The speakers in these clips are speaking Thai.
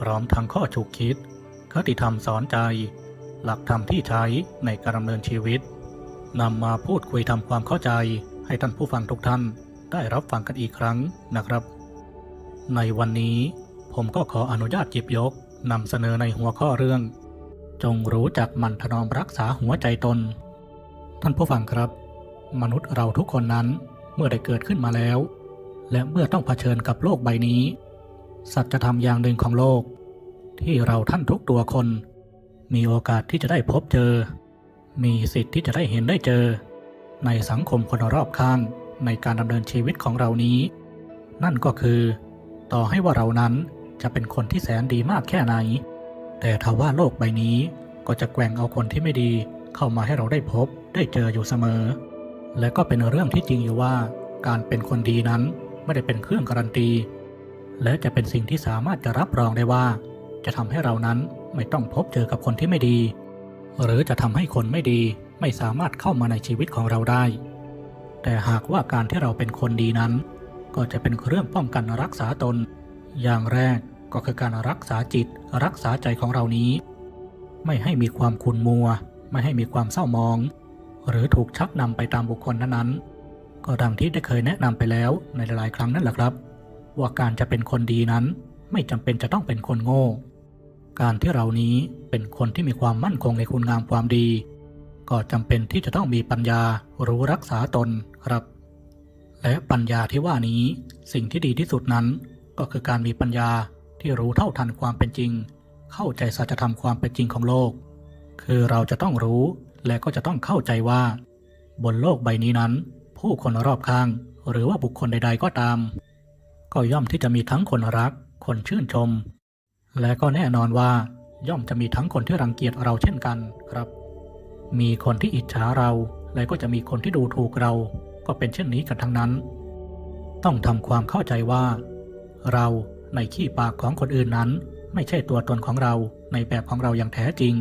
พร้อมทั้งข้อฉุกคิด คติธรรมสอนใจ หลักธรรมที่ใช้ในการดำเนินชีวิตนำมาพูดคุยทำความเข้าใจ ให้ท่านผู้ฟังทุกท่านได้รับฟังกันอีกครั้งนะครับ ในวันนี้ผมก็ขออนุญาตจิบยกนำเสนอในหัวข้อเรื่อง จงรู้จักมันถนอมรักษาหัวใจตน ท่านผู้ฟังครับ มนุษย์เราทุกคนนั้นเมื่อได้เกิดขึ้นมาแล้ว และเมื่อต้องเผชิญกับโลกใบนี้ สัจธรรมอย่างหนึ่งของโลก ที่เราท่านทุกตัวคน มีโอกาสที่จะได้พบเจอ มีสิทธิ์ที่จะได้เห็นได้เจอ ในสังคมคนรอบข้างในการดำเนินชีวิตของเรานี้ นั่นก็คือ ต่อให้ว่าเรานั้นจะเป็นคนที่แสนดีมากแค่ไหน แต่ทว่าโลกใบนี้ก็จะแกว่งเอาคนที่ไม่ดีเข้ามาให้เราได้พบได้เจออยู่เสมอ และก็เป็นเรื่องที่จริงอยู่ว่า การเป็นคนดีนั้นไม่ได้เป็นเครื่องการันตี และจะเป็นสิ่งที่สามารถจะรับรองได้ว่า จะทำให้เรานั้นไม่ต้องพบเจอกับคนที่ไม่ดี หรือจะทำให้คนไม่ดีไม่สามารถเข้ามาในชีวิตของเราได้ แต่หากว่าการที่เราเป็นคนดีนั้น ก็จะเป็นเครื่องป้องกันรักษาตน อย่างแรกก็คือการรักษาจิตรักษาใจของเรานี้ ไม่ให้มีความขุ่นมัว ไม่ให้มีความเศร้ามอง หรือถูกชักนำไปตามบุคคลนั้นๆก็ดังที่ได้เคยแนะนำไปแล้วในหลายๆครั้งนั่นแหละครับ ว่าการจะเป็นคนดีนั้น ไม่จำเป็นจะต้องเป็นคนโง่ การที่เรานี้เป็นคนที่มีความมั่นคงในคุณงามความดี ก็จำเป็นที่จะต้องมีปัญญารู้รักษาตนครับ และปัญญาที่ว่านี้สิ่งที่ดีที่สุดนั้น ก็คือการมีปัญญาที่รู้เท่าทันความเป็นจริง เข้าใจสัจธรรมความเป็นจริงของโลก คือเราจะต้องรู้และก็จะต้องเข้าใจว่า บนโลกใบนี้นั้น ผู้คนรอบข้าง หรือว่าบุคคลใด ๆ ก็ตาม ก็ย่อมที่จะมีทั้งคนรัก คนชื่นชม และก็แน่นอนว่าย่อมจะมีทั้งคนที่รังเกียจเราเช่นกันครับ มีคนที่อิจฉาเรา และก็จะมีคนที่ดูถูกเรา ก็เป็นเช่นนี้กันทั้งนั้น ต้องทำความเข้าใจว่า เราในขี้ปากของคนอื่นนั้น ไม่ใช่ตัวตนของเราในแบบของเราอย่างแท้จริง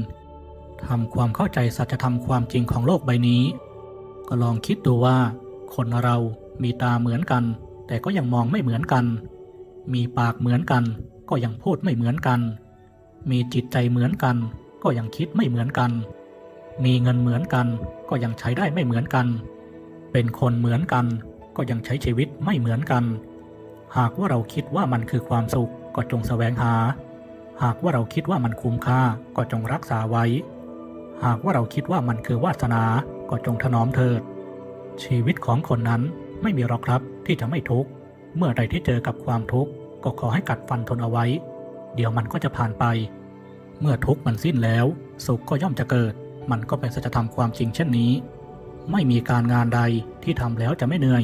ทำความเข้าใจสัจธรรมความจริงของโลกใบนี้ ก็ลองคิดดูว่า คนเรามีตาเหมือนกัน แต่ก็ยังมองไม่เหมือนกัน มีปากเหมือนกัน ก็ยังพูดไม่เหมือนกัน มีจิตใจเหมือนกัน ก็ยังคิดไม่เหมือนกัน มีเงินเหมือนกัน ก็ยังใช้ได้ไม่เหมือนกัน เป็นคนเหมือนกัน ก็ยังใช้ชีวิตไม่เหมือนกัน หากว่าเราคิดว่ามันคือความสุขก็จงแสวงหา หากว่าเราคิดว่ามันคุ้มค่าก็จงรักษาไว้ หากว่าเราคิดว่ามันคือวาสนาก็จงถนอมเถิด ชีวิตของคนนั้นไม่มีหรอกครับ ที่จะไม่ทุกข์ เมื่อใดที่เจอกับความทุกข์ก็ขอให้กัดฟันทนเอาไว้ เดี๋ยวมันก็จะผ่านไป เมื่อทุกข์มันสิ้นแล้ว สุขก็ย่อมจะเกิด มันก็เป็นสัจธรรมความจริงเช่นนี้ ไม่มีการงานใดที่ทำแล้วจะไม่เหนื่อย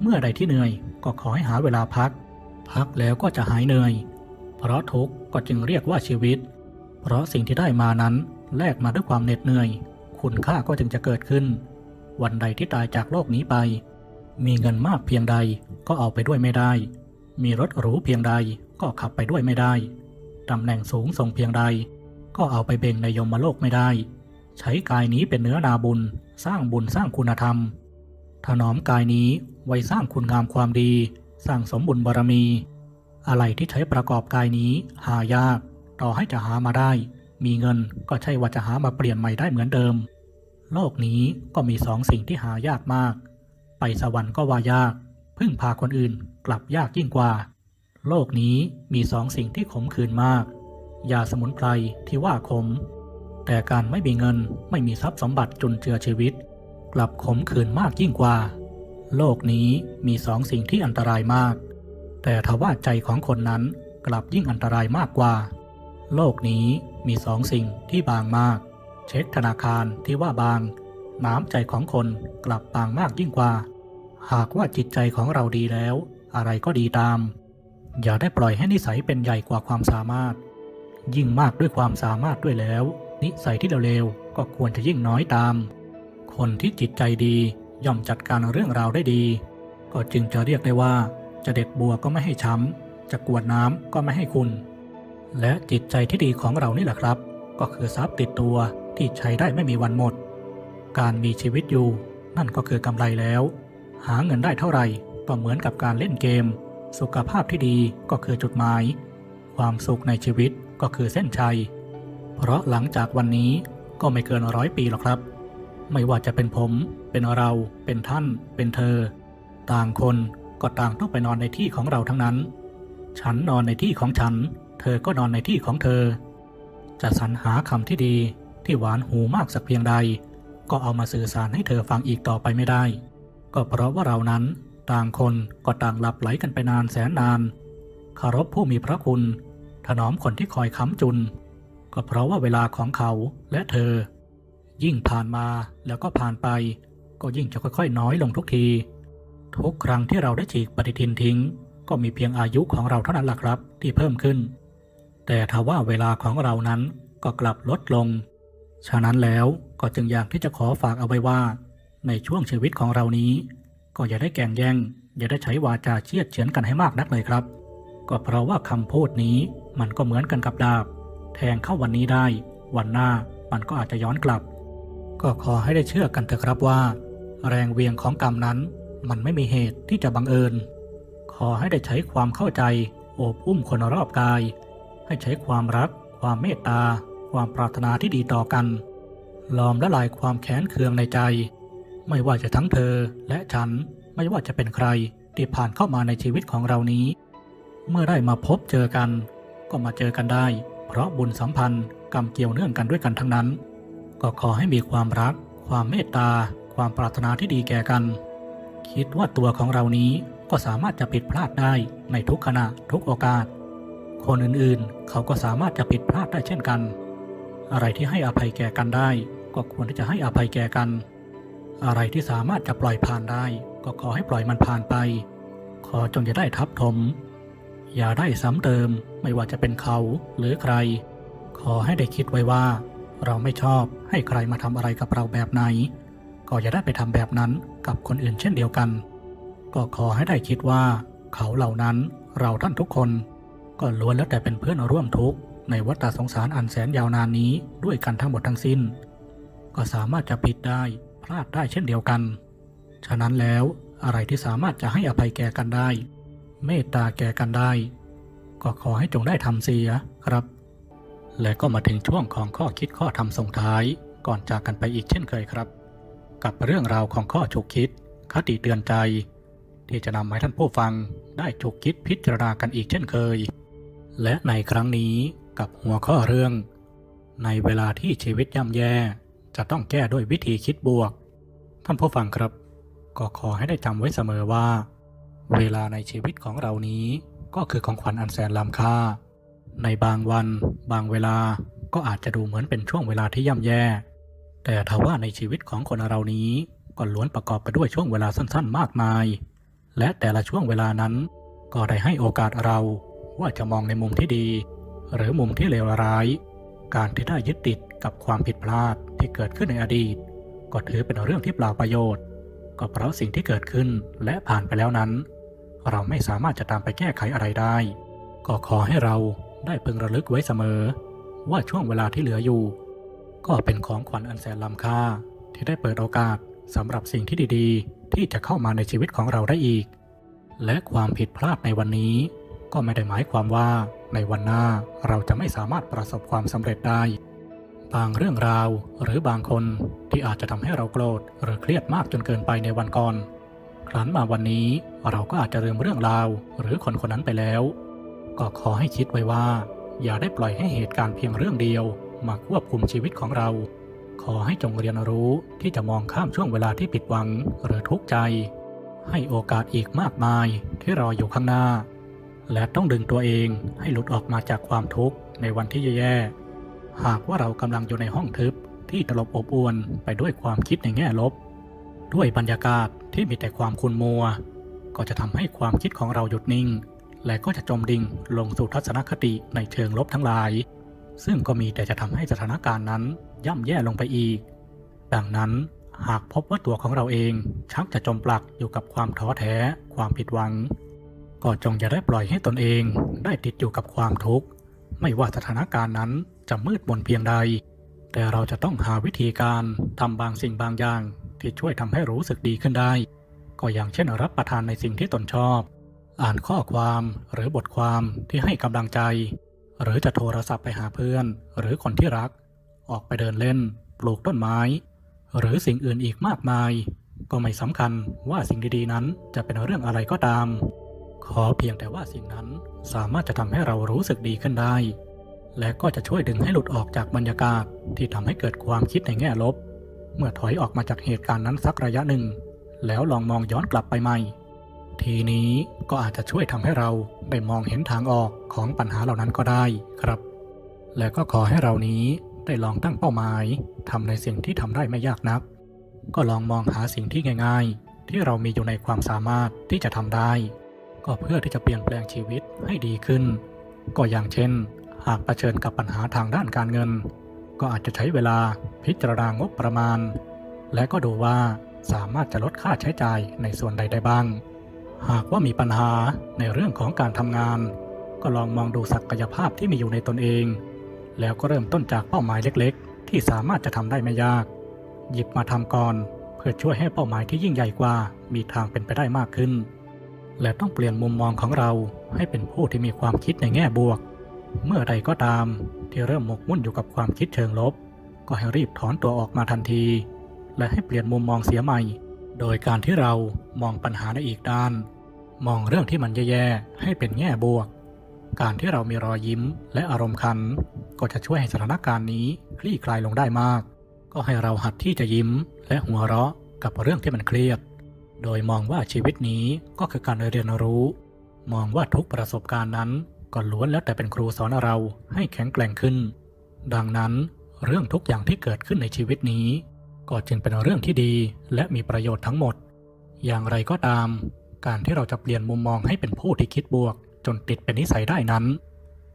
เมื่อใดที่เหนื่อยก็ขอให้หาเวลาพัก พักแล้วก็จะหายเหนื่อย เพราะทุกข์ก็จึงเรียกว่าชีวิต เพราะสิ่งที่ได้มานั้นแลกมาด้วยความเหน็ดเหนื่อย คุณค่าก็จึงจะเกิดขึ้น วันใดที่ตายจากโลกนี้ไป มีเงินมากเพียงใดก็เอาไปด้วยไม่ได้ มีรถหรูเพียงใดก็ขับไปด้วยไม่ได้ ตำแหน่งสูงส่งเพียงใด ก็เอาไปเบ่งในยมโลกไม่ได้ ใช้กายนี้เป็นเนื้อนาบุญ สร้างบุญสร้างคุณธรรม ถนอมกายนี้ไว้สร้างคุณงามความดี สร้างสมบุญบารมี อะไรที่ใช้ประกอบกายนี้หายาก ต่อให้จะหามาได้ มีเงินก็ใช่ว่าจะหามาเปลี่ยนใหม่ได้เหมือนเดิม โลกนี้ก็มีสองสิ่งที่หายากมาก ไปสวรรค์ก็ว่ายาก พึ่งพาคนอื่นกลับยากยิ่งกว่า โลกนี้มีสองสิ่งที่ขมขื่นมากยาสมุนไพรที่ว่าขม แต่การไม่มีเงินไม่มีทรัพย์สมบัติจุนเจือชีวิต กลับขมขื่นมากยิ่งกว่า โลกนี้มีสองสิ่งที่อันตรายมาก แต่ทว่าใจของคนนั้นกลับยิ่งอันตรายมากกว่า โลกนี้มีสองสิ่งที่บางมาก เช็คธนาคารที่ว่าบาง น้ำใจของคนกลับบางมากยิ่งกว่า หากว่าจิตใจของเราดีแล้ว อะไรก็ดีตาม อย่าได้ปล่อยให้นิสัยเป็นใหญ่กว่าความสามารถ ยิ่งมากด้วยความสามารถด้วยแล้ว นิสัยที่เลวๆก็ควรจะยิ่งน้อยตาม คนที่จิตใจดีย่อมจัดการเรื่องราวได้ดี ก็จึงจะเรียกได้ว่า จะเด็ดบัวก็ไม่ให้ช้ำจะกวดน้ำก็ไม่ให้คุณ และจิตใจที่ดีของเรานี่แหละครับ ก็คือทรัพย์ติดตัวที่ใช้ได้ไม่มีวันหมด การมีชีวิตอยู่นั่นก็คือกำไรแล้ว หาเงินได้เท่าไหร่ก็เหมือนกับการเล่นเกม สุขภาพที่ดีก็คือจุดหมาย ความสุขในชีวิตก็คือเส้นชัย เพราะหลังจากวันนี้ก็ไม่เกินร้อยปีหรอกครับ ไม่ว่าจะเป็นผม เป็นเรา เป็นท่าน เป็นเธอ ต่างคนก็ต่างต้องไปนอนในที่ของเราทั้งนั้น ฉันนอนในที่ของฉัน เธอก็นอนในที่ของเธอ จะสรรหาคำที่ดีที่หวานหูมากสักเพียงใด ก็เอามาสื่อสารให้เธอฟังอีกต่อไปไม่ได้ ก็เพราะว่าเรานั้นต่างคนก็ต่างหลับไหลกันไปนานแสนนานคารพผู้มีพระคุณ ถนอมคนที่คอยค้ำจุน ก็เพราะว่าเวลาของเขาและเธอ ยิ่งผ่านมาแล้วก็ผ่านไป ก็ยิ่งจะค่อยๆ น้อยลงทุกที ทุกครั้งที่เราได้ฉีกปฏิทินทิ้ง ก็มีเพียงอายุของเราเท่านั้นล่ะครับที่เพิ่มขึ้น แต่ถ้าว่าเวลาของเรานั้นก็กลับลดลง ฉะนั้นแล้วก็จึงอยากที่จะขอฝากเอาไว้ว่า ในช่วงชีวิตของเรานี้ ก็อย่าได้แก่งแย่ง อย่าได้ใช้วาจาเชียดเฉือนกันให้มากนักเลยครับ ก็เพราะว่าคำพูดนี้มันก็เหมือนกันกับดาบ แทงเข้าวันนี้ได้ วันหน้ามันก็อาจจะย้อนกลับ ก็ขอให้ได้เชื่อกันเถอะครับว่า แรงเวียงของกรรมนั้น มันไม่มีเหตุที่จะบังเอิญ ขอให้ได้ใช้ความเข้าใจ โอบอุ้มคนรอบกาย ให้ใช้ความรัก ความเมตตา ความปรารถนาที่ดีต่อกัน ลอมละลายความแค้นเคืองในใจ ไม่ว่าจะทั้งเธอและฉันไม่ว่าจะเป็นใครที่ผ่านเข้ามาในชีวิตของเรานี้ เมื่อได้มาพบเจอกัน ก็มาเจอกันได้ เพราะบุญสัมพันธ์กรรมเกี่ยวเนื่องกันด้วยกันทั้งนั้น ก็ขอให้มีความรัก ความเมตตา ความปรารถนาที่ดีแก่กัน คิดว่าตัวของเรานี้ก็สามารถจะผิดพลาดได้ในทุกขณะทุกโอกาส คนอื่นๆ เขาก็สามารถจะผิดพลาดได้เช่นกัน อะไรที่ให้อภัยแก่กันได้ ก็ควรที่จะให้อภัยแก่กัน อะไรที่สามารถจะปล่อยผ่านได้ ก็ขอให้ปล่อยมันผ่านไป ขอจงอย่าได้ทับถม อย่าได้ซ้ำเติมไม่ว่าจะเป็นเขาหรือใคร ขอให้ได้คิดไว้ว่า เราไม่ชอบให้ใครมาทำอะไรกับเราแบบไหน ก็อย่าได้ไปทำแบบนั้นกับคนอื่นเช่นเดียวกัน ก็ขอให้ได้คิดว่า เขาเหล่านั้นเราท่านทุกคน ก็ล้วนแล้วแต่เป็นเพื่อนร่วมทุกข์ในวัฏสงสารอันแสนยาวนานนี้ด้วยกันทั้งหมดทั้งสิ้น ก็สามารถจะผิดได้ พลาดได้เช่นเดียวกัน ฉะนั้นแล้วอะไรที่สามารถจะให้อภัยแก่กันได้ เมตตาแก่กันได้ ก็ขอให้จงได้ทำเสียครับ และก็มาถึงช่วงของข้อคิดข้อทำส่งท้าย ก่อนจากกันไปอีกเช่นเคยครับ กับเรื่องราวของข้อฉุกคิด คติเตือนใจ ที่จะนำให้ท่านผู้ฟังได้ฉุกคิดพิจารณากันอีกเช่นเคย และในครั้งนี้กับหัวข้อเรื่อง ในเวลาที่ชีวิตย่ำแย่ จะต้องแก้ด้วยวิธีคิดบวก ท่านผู้ฟังครับ ก็ขอให้ได้จำไว้เสมอว่า เวลาในชีวิตของเรานี้ก็คือของขวัญอันแสนล้ำค่า ในบางวัน บางเวลาก็อาจจะดูเหมือนเป็นช่วงเวลาที่ย่ำแย่ แต่ทว่าในชีวิตของคนเรานี้ก็ล้วนประกอบไปด้วยช่วงเวลาสั้นๆ มากมาย และแต่ละช่วงเวลานั้นก็ได้ให้โอกาสเราว่าจะมองในมุมที่ดี หรือมุมที่เลวร้าย การที่ได้ยึดติดกับความผิดพลาด ที่เกิดขึ้นในอดีต ก็ถือเป็นเรื่องที่เปล่าประโยชน์ ก็เพราะสิ่งที่เกิดขึ้นและผ่านไปแล้วนั้น เราไม่สามารถจะตามไปแก้ไขอะไรได้ ก็ขอให้เราได้พึงระลึกไว้เสมอ ว่าช่วงเวลาที่เหลืออยู่ ก็เป็นของขวัญอันแสนล้ำค่าที่ได้เปิดโอกาสสำหรับสิ่งที่ดีๆ ที่จะเข้ามาในชีวิตของเราได้อีก และความผิดพลาดในวันนี้ ก็ไม่ได้หมายความว่าในวันหน้าเราจะไม่สามารถประสบความสำเร็จได้ บางเรื่องราวหรือบางคนที่อาจจะทำให้เราโกรธหรือเครียดมากจนเกินไปในวันก่อน ครั้นมาวันนี้เราก็อาจจะลืมเรื่องราวหรือคนคนนั้นไปแล้ว ก็ขอให้คิดไว้ว่า อย่าได้ปล่อยให้เหตุการณ์เพียงเรื่องเดียวมาควบคุมชีวิตของเรา ขอให้จงเรียนรู้ที่จะมองข้ามช่วงเวลาที่ผิดหวังหรือทุกข์ใจ ให้โอกาสอีกมากมายที่รออยู่ข้างหน้า และต้องดึงตัวเองให้หลุดออกมาจากความทุกข์ในวันที่แย่ๆ หากว่าเรากำลังอยู่ในห้องทึบที่ตลบอบอวนไปด้วยความคิดในแง่ลบ ด้วยบรรยากาศที่มีแต่ความคุนมัว ก็จะทำให้ความคิดของเราหยุดนิ่ง และก็จะจมดิ่งลงสู่ทัศนคติในเชิงลบทั้งหลาย ซึ่งก็มีแต่จะทำให้สถานการณ์นั้นย่ำแย่ลงไปอีก ดังนั้นหากพบว่าตัวของเราเองชักจะจมปลักอยู่กับความท้อแท้ ความผิดหวัง ก็จงอย่าได้ปล่อยให้ตนเองได้ติดอยู่กับความทุกข์ ไม่ว่าสถานการณ์นั้น จะมืดมนเพียงใด แต่เราจะต้องหาวิธีการทำบางสิ่งบางอย่าง ที่ช่วยทำให้รู้สึกดีขึ้นได้ ก็อย่างเช่นรับประทานในสิ่งที่ตนชอบ อ่านข้อความหรือบทความที่ให้กำลังใจ หรือจะโทรศัพท์ไปหาเพื่อน หรือคนที่รัก ออกไปเดินเล่น ปลูกต้นไม้ หรือสิ่งอื่นอีกมากมาย ก็ไม่สำคัญว่าสิ่งดีๆนั้นจะเป็นเรื่องอะไรก็ตาม ขอเพียงแต่ว่าสิ่งนั้นสามารถจะทำให้เรารู้สึกดีขึ้นได้ และก็จะช่วยดึงให้หลุดออกจากบรรยากาศที่ทำให้เกิดความคิดในแง่ลบ เมื่อถอยออกมาจากเหตุการณ์นั้นสักระยะหนึ่ง แล้วลองมองย้อนกลับไปใหม่ ทีนี้ก็อาจจะช่วยทำให้เราได้มองเห็นทางออกของปัญหาเหล่านั้นก็ได้ครับ และก็ขอให้เรานี้ได้ลองตั้งเป้าหมายทำในสิ่งที่ทำได้ไม่ยากนัก ก็ลองมองหาสิ่งที่ง่าย ๆ ที่เรามีอยู่ในความสามารถที่จะทำได้ ก็เพื่อที่จะเปลี่ยนแปลงชีวิตให้ดีขึ้น ก็อย่างเช่น หากเผชิญกับปัญหาทางด้านการเงิน ก็อาจจะใช้เวลาพิจารณางบประมาณ และก็ดูว่าสามารถจะลดค่าใช้จ่ายในส่วนใดได้บ้าง หากว่ามีปัญหาในเรื่องของการทำงาน ก็ลองมองดูศักยภาพที่มีอยู่ในตนเอง แล้วก็เริ่มต้นจากเป้าหมายเล็กๆ ที่สามารถจะทำได้ไม่ยาก หยิบมาทำก่อน เพื่อช่วยให้เป้าหมายที่ยิ่งใหญ่กว่ามีทางเป็นไปได้มากขึ้น และต้องเปลี่ยนมุมมองของเราให้เป็นผู้ที่มีความคิดในแง่บวก เมื่อใดก็ตามที่เริ่มหมกมุ่นอยู่กับความคิดเชิงลบ ก็ให้รีบถอนตัวออกมาทันที และให้เปลี่ยนมุมมองเสียใหม่ โดยการที่เรามองปัญหาในอีกด้าน มองเรื่องที่มันแย่ๆให้เป็นแง่บวก การที่เรามีรอยยิ้มและอารมณ์ขัน ก็จะช่วยให้สถานการณ์นี้คลี่คลายลงได้มาก ก็ให้เราหัดที่จะยิ้มและหัวเราะกับเรื่องที่มันเครียด โดยมองว่าชีวิตนี้ก็คือการเรียนรู้ มองว่าทุกประสบการณ์นั้น ก็ล้วนแล้วแต่เป็นครูสอนเราให้แข็งแกร่งขึ้น ดังนั้นเรื่องทุกอย่างที่เกิดขึ้นในชีวิตนี้ ก็จึงเป็นเรื่องที่ดีและมีประโยชน์ทั้งหมด อย่างไรก็ตาม การที่เราจะเปลี่ยนมุมมองให้เป็นผู้ที่คิดบวก จนติดเป็นนิสัยได้นั้น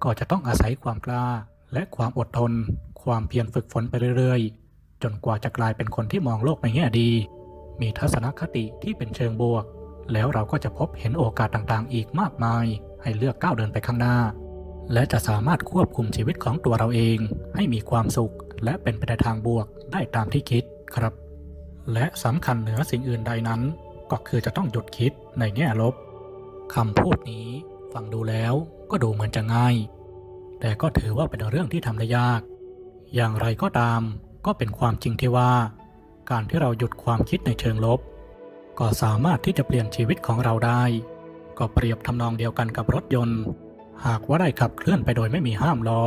ก็จะต้องอาศัยความกล้า และความอดทน ความเพียรฝึกฝนไปเรื่อยๆ จนกว่าจะกลายเป็นคนที่มองโลกในแง่ดี มีทัศนคติที่เป็นเชิงบวก แล้วเราก็จะพบเห็นโอกาสต่างๆ อีกมากมาย ให้เลือกก้าวเดินไปข้างหน้า และจะสามารถควบคุมชีวิตของตัวเราเอง ให้มีความสุข และเป็นไปในทางบวกได้ตามที่คิดครับ และสำคัญเหนือสิ่งอื่นใดนั้น ก็คือจะต้องหยุดคิดในแง่ลบคำพูดนี้ฟังดูแล้วก็ดูเหมือนจะง่าย แต่ก็ถือว่าเป็นเรื่องที่ทำได้ยาก อย่างไรก็ตามก็เป็นความจริงที่ว่า การที่เราหยุดความคิดในเชิงลบ ก็สามารถที่จะเปลี่ยนชีวิตของเราได้ ก็เปรียบทำนองเดียวกันกับรถยนต์ หากว่าได้ขับเคลื่อนไปโดยไม่มีห้ามล้อ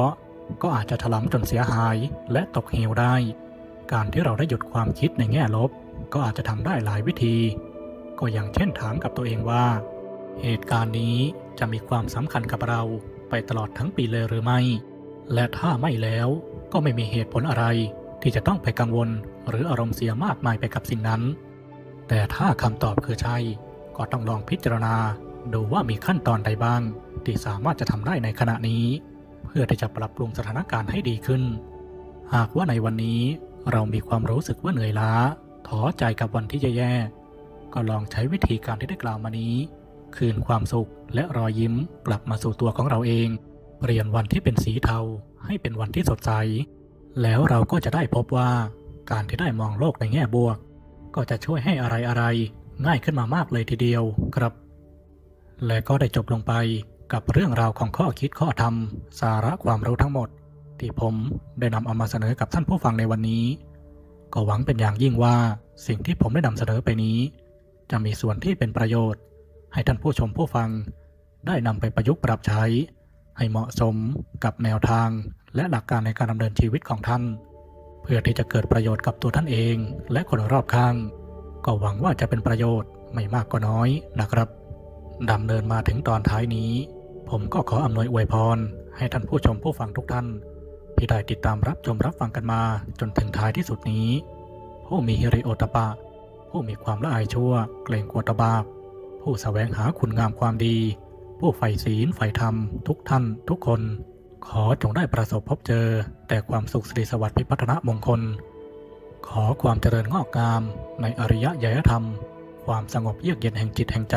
ก็อาจจะถลำจนเสียหายและตกเหวได้ การที่เราได้หยุดความคิดในแง่ลบ ก็อาจจะทำได้หลายวิธี ก็อย่างเช่นถามกับตัวเองว่า เหตุการณ์นี้จะมีความสำคัญกับเราไปตลอดทั้งปีเลยหรือไม่ และถ้าไม่แล้วก็ไม่มีเหตุผลอะไร ที่จะต้องไปกังวลหรืออารมณ์เสียมากมายไปกับสิ่งนั้น แต่ถ้าคำตอบคือใช่ ก็ต้องลองพิจารณา ดูว่ามีขั้นตอนใดบ้าง ที่สามารถจะทำได้ในขณะนี้ เพื่อที่จะปรับปรุงสถานการณ์ให้ดีขึ้น หากว่าในวันนี้เรามีความรู้สึกว่าเหนื่อยล้าท้อใจกับวันที่แย่ๆก็ลองใช้วิธีการที่ได้กล่าวมานี้ คืนความสุขและรอยยิ้มกลับมาสู่ตัวของเราเอง เปลี่ยนวันที่เป็นสีเทาให้เป็นวันที่สดใส แล้วเราก็จะได้พบว่าการที่ได้มองโลกในแง่บวก ก็จะช่วยให้อะไรอะไรๆง่ายขึ้นมามากเลยทีเดียวครับ และก็ได้จบลงไปกับเรื่องราวของข้อคิดข้อธรรม สาระความรู้ทั้งหมด ที่ผมได้นำเอามาเสนอกับท่านผู้ฟังในวันนี้ ก็หวังเป็นอย่างยิ่งว่าสิ่งที่ผมได้นำเสนอไปนี้ จะมีส่วนที่เป็นประโยชน์ ให้ท่านผู้ชมผู้ฟัง ได้นำไปประยุกต์ปรับใช้ ให้เหมาะสมกับแนวทาง และหลักการในการดำเนินชีวิตของท่าน เพื่อที่จะเกิดประโยชน์กับตัวท่านเอง และคนรอบข้าง ก็หวังว่าจะเป็นประโยชน์ไม่มากก็น้อยนะครับ ดำเนินมาถึงตอนท้ายนี้ ผมก็ขออำนวยอวยพร ให้ท่านผู้ชมผู้ฟังทุกท่าน ที่ได้ติดตามรับชมรับฟังกันมาจนถึงท้ายที่สุดนี้ ผู้มีฮิริโอตปะ ผู้มีความละอายชั่ว เกรงกลัวตบาปผู้แสวงหาคุณงามความดี ผู้ใฝ่ศีลใฝ่ธรรม ทุกท่าน ทุกคน ขอจงได้ประสบพบเจอ แต่ความสุขสิริสวัสดิ์พิพัฒนมงคล ขอความเจริญงอกงาม ในอริยยยธรรม ความสงบเยือกเย็นแห่งจิตแห่งใจ